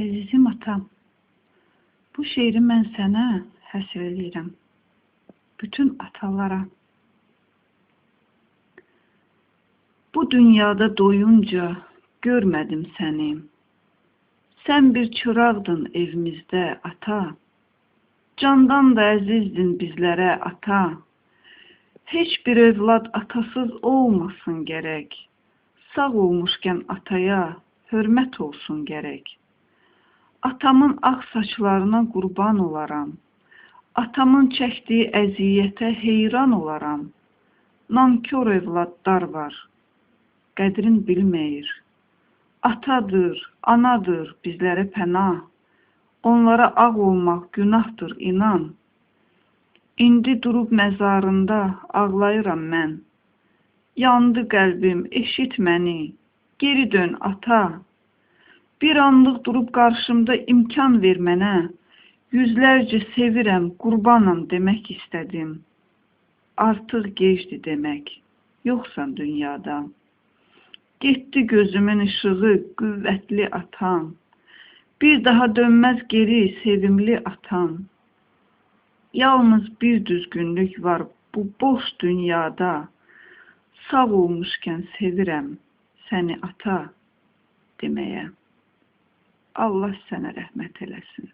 Əzizim atam, bu şeiri mən sənə həsr eləyirəm. Bütün atalara. Bu dünyada doyunca görmədim səni. Sən bir çıraqdın evimizdə ata. Candan da əzizdin bizlərə ata. Heç bir övlad atasız olmasın gərək. Sağ olmuşkən ataya hörmət olsun gərək. Atamın ağ saçlarına qurban olaram. Atamın çəkdiyi əziyyətə heyran olaram. Nankor övladlar var. Qədrin bilməyir. Atadır, anadır bizlərə pənah. Onlara ağ olmaq günahdır, inan. İndi durub məzarında ağlayıram mən. Yandı qəlbim, eşit məni. Geri dön ata. Bir anlıq durub qarşımda imkan ver mənə. Yüzlərcə sevirəm, qurbanam demək istədim. Artıq gecdir demək. Yoxsan dünyada. Getdi gözümün işığı, qüvvətli atam. Bir daha dönməz geri sevimli atam. Yalnız bir düzgünlük var bu boş dünyada. Sağ olmuşkən sevirəm səni ata deməyə. Allah sənə rəhmət eləsin.